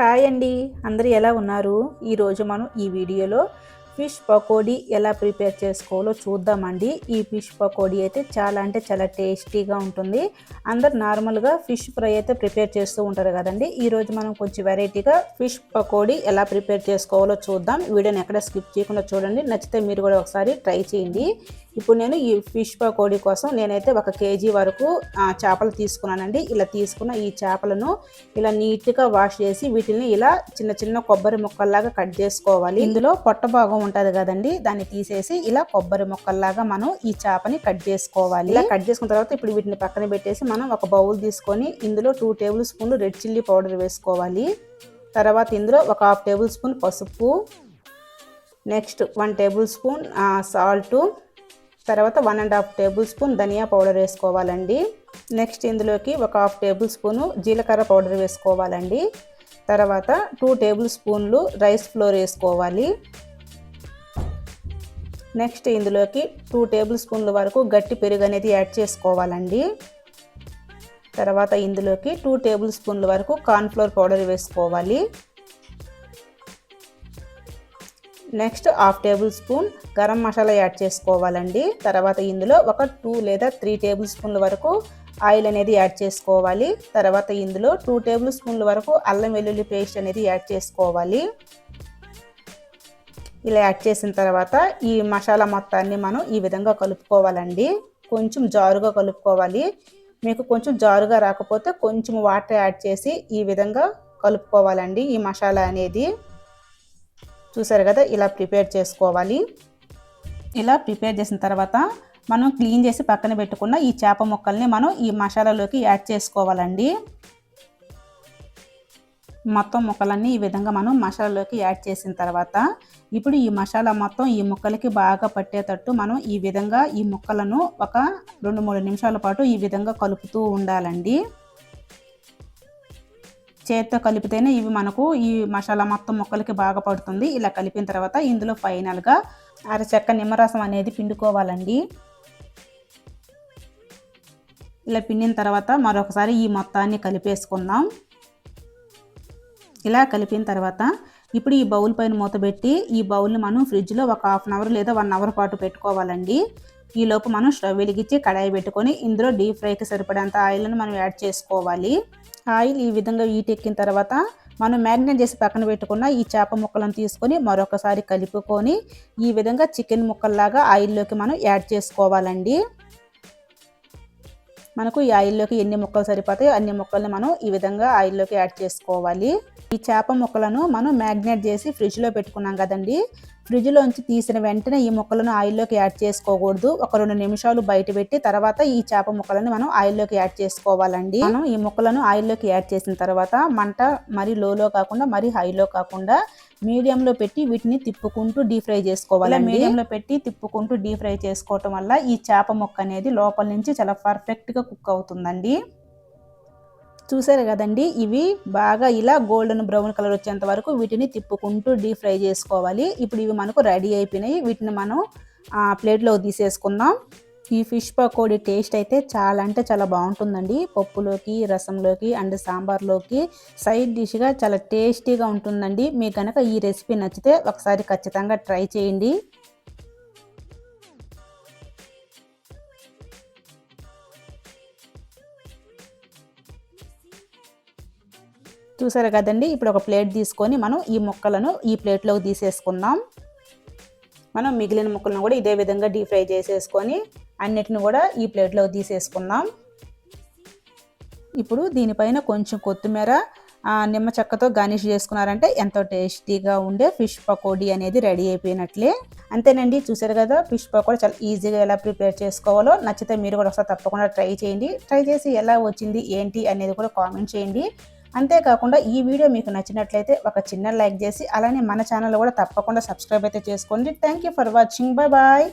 Hi అండి. అందరూ ఎలా ఉన్నారు? ఈరోజు మనం ఈ వీడియోలో ఫిష్ పకోడీ ఎలా ప్రిపేర్ చేసుకోవాలో చూద్దామండి. ఈ ఫిష్ పకోడీ అయితే చాలా అంటే చాలా టేస్టీగా ఉంటుంది. అందరు నార్మల్గా ఫిష్ ఫ్రై అయితే ప్రిపేర్ చేస్తూ ఉంటారు కదండి. ఈరోజు మనం కొంచెం వెరైటీగా ఫిష్ పకోడీ ఎలా ప్రిపేర్ చేసుకోవాలో చూద్దాం. వీడియోని ఎక్కడ స్కిప్ చేయకుండా చూడండి. నచ్చితే మీరు కూడా ఒకసారి ట్రై చేయండి. ఇప్పుడు నేను ఈ ఫిష్ పకోడీ కోసం నేనైతే ఒక కేజీ వరకు చేపలు తీసుకున్నానండి. ఇలా తీసుకున్న ఈ చేపలను ఇలా నీట్గా వాష్ చేసి వీటిని ఇలా చిన్న చిన్న కొబ్బరి ముక్కల్లాగా కట్ చేసుకోవాలి. ఇందులో పొట్ట భాగం ఉంటుంది కదండి దాన్ని తీసేసి ఇలా కొబ్బరి ముక్కల్లాగా మనం ఈ చేపని కట్ చేసుకోవాలి. ఇలా కట్ చేసుకున్న తర్వాత ఇప్పుడు వీటిని పక్కన పెట్టేసి మనం ఒక బౌల్ తీసుకొని ఇందులో టూ టేబుల్ స్పూన్లు రెడ్ చిల్లీ పౌడర్ వేసుకోవాలి. తర్వాత ఇందులో ఒక హాఫ్ టేబుల్ స్పూన్ పసుపు next one tablespoon salt తర్వాత one and half tablespoon ధనియా పౌడర్ వేసుకోవాలండి. నెక్స్ట్ ఇందులోకి ఒక హాఫ్ టేబుల్ స్పూను జీలకర్ర పౌడర్ వేసుకోవాలండి. తర్వాత టూ టేబుల్ స్పూన్లు రైస్ ఫ్లోర్ వేసుకోవాలి. నెక్స్ట్ ఇందులోకి టూ టేబుల్ స్పూన్ల వరకు గట్టి పెరుగు అనేది యాడ్ చేసుకోవాలండి. తర్వాత ఇందులోకి టూ టేబుల్ స్పూన్ల వరకు కార్న్ఫ్లోర్ పౌడర్ వేసుకోవాలి. Next half tablespoon garam masala add చేసుకోవాలండి. తర్వాత ఇందులో ఒక టూ లేదా త్రీ టేబుల్ స్పూన్ల వరకు ఆయిల్ అనేది యాడ్ చేసుకోవాలి. తర్వాత ఇందులో టూ టేబుల్ స్పూన్ల వరకు అల్లం వెల్లుల్లి పేస్ట్ అనేది యాడ్ చేసుకోవాలి. ఇలా యాడ్ చేసిన తర్వాత ఈ మసాలా మొత్తాన్ని మనం ఈ విధంగా కలుపుకోవాలండి. కొంచెం జారుగా కలుపుకోవాలి. మీకు కొంచెం జారుగా రాకపోతే కొంచెం వాటర్ యాడ్ చేసి ఈ విధంగా కలుపుకోవాలండి ఈ మసాలా అనేది. చూసారు కదా ఇలా ప్రిపేర్ చేసుకోవాలి. ఇలా ప్రిపేర్ చేసిన తర్వాత మనం క్లీన్ చేసి పక్కన పెట్టుకున్న ఈ చేప ముక్కల్ని మనం ఈ మసాలాలోకి యాడ్ చేసుకోవాలండి. మొత్తం ముక్కలన్నీ ఈ విధంగా మనం మసాలాలోకి యాడ్ చేసిన తర్వాత ఇప్పుడు ఈ మసాలా మొత్తం ఈ ముక్కలకి బాగా పట్టేటట్టు మనం ఈ విధంగా ఈ ముక్కలను ఒక రెండు మూడు నిమిషాల పాటు ఈ విధంగా కలుపుతూ ఉండాలండి. చేత్తో కలిపితేనే ఇవి మనకు ఈ మసాలా మొత్తం ముక్కలకి బాగా పడుతుంది. ఇలా కలిపిన తర్వాత ఇందులో ఫైనల్గా అరచెక్క నిమ్మరసం అనేది పిండుకోవాలండి. ఇలా పిండిన తర్వాత మరొకసారి ఈ మొత్తాన్ని కలిపేసుకుందాం. ఇలా కలిపిన తర్వాత ఇప్పుడు ఈ బౌల్ పైన మూత పెట్టి ఈ బౌల్ని మనం ఫ్రిడ్జ్లో ఒక హాఫ్ అన్ అవర్ లేదా వన్ అవర్ పాటు పెట్టుకోవాలండి. ఈ లోపు మనం స్టవ్ వెలిగించి కడాయి పెట్టుకొని ఇందులో డీప్ ఫ్రైకి సరిపడేంత ఆయిల్ని మనం యాడ్ చేసుకోవాలి. ఆయిల్ ఈ విధంగా ఎక్కిన తర్వాత మనం మ్యారినేట్ చేసి పక్కన పెట్టుకున్న ఈ చేప ముక్కలను తీసుకొని మరొకసారి కలుపుకొని ఈ విధంగా చికెన్ ముక్కల్లాగా ఆయిల్లోకి మనం యాడ్ చేసుకోవాలండి. మనకు ఈ ఆయిల్లోకి ఎన్ని ముక్కలు సరిపోతాయో అన్ని ముక్కల్ని మనం ఈ విధంగా ఆయిల్లోకి యాడ్ చేసుకోవాలి. ఈ చేప ముక్కలను మనం మ్యాగ్నేట్ చేసి ఫ్రిడ్జ్లో పెట్టుకున్నాం కదండి. ఫ్రిడ్జ్లోంచి తీసిన వెంటనే ఈ ముక్కలను ఆయిల్లోకి యాడ్ చేసుకోకూడదు. ఒక రెండు నిమిషాలు బయట పెట్టి తర్వాత ఈ చేప ముక్కలను మనం ఆయిల్లోకి యాడ్ చేసుకోవాలండి. మనం ఈ ముక్కలను ఆయిల్లోకి యాడ్ చేసిన తర్వాత మంట మరి లోలో కాకుండా మరి హైలో కాకుండా మీడియంలో పెట్టి వీటిని తిప్పుకుంటూ డీప్ ఫ్రై చేసుకోవాలి మీడియంలో పెట్టి తిప్పుకుంటూ డీప్ ఫ్రై చేసుకోవటం వల్ల ఈ చేప ముక్క అనేది లోపల నుంచి చాలా పర్ఫెక్ట్గా కుక్ అవుతుందండి. చూసారు కదండి ఇవి బాగా ఇలా గోల్డెన్ బ్రౌన్ కలర్ వచ్చేంత వరకు వీటిని తిప్పుకుంటూ డీప్ ఫ్రై చేసుకోవాలి. ఇప్పుడు ఇవి మనకు రెడీ అయిపోయినాయి. వీటిని మనం ప్లేట్లో తీసేసుకుందాం. ఈ ఫిష్ పకోడీ టేస్ట్ అయితే చాలా అంటే చాలా బాగుంటుందండి. పప్పులోకి రసంలోకి అండ్ సాంబార్లోకి సైడ్ డిష్గా చాలా టేస్టీగా ఉంటుందండి. మీకు కనుక ఈ రెసిపీ నచ్చితే ఒకసారి ఖచ్చితంగా ట్రై చేయండి. చూసారు కదండి? ఇప్పుడు ఒక ప్లేట్ తీసుకొని మనం ఈ ముక్కలను ఈ ప్లేట్లోకి తీసేసుకుందాం. మనం మిగిలిన ముక్కలను కూడా ఇదే విధంగా డీప్ ఫ్రై చేసేసుకొని అన్నిటిని కూడా ఈ ప్లేట్లోకి తీసేసుకుందాం. ఇప్పుడు దీనిపైన కొంచెం కొత్తిమీర నిమ్మ చెక్కతో గార్నిష్ చేసుకున్నారంటే ఎంతో టేస్టీగా ఉండే ఫిష్ పకోడీ అనేది రెడీ అయిపోయినట్లే. అంతేనండి చూసారు కదా ఫిష్ పకోడీ చాలా ఈజీగా ఎలా ప్రిపేర్ చేసుకోవాలో. నచ్చితే మీరు కూడా ఒకసారి తప్పకుండా ట్రై చేయండి. ట్రై చేసి ఎలా వచ్చింది ఏంటి అనేది కూడా కామెంట్ చేయండి. అంతేకాకుండా ఈ వీడియో మీకు నచ్చినట్లయితే ఒక చిన్న లైక్ చేసి అలానే మన ఛానల్ కూడా తప్పకుండా సబ్స్క్రైబ్ అయితే చేసుకోండి. Thank you for watching bye bye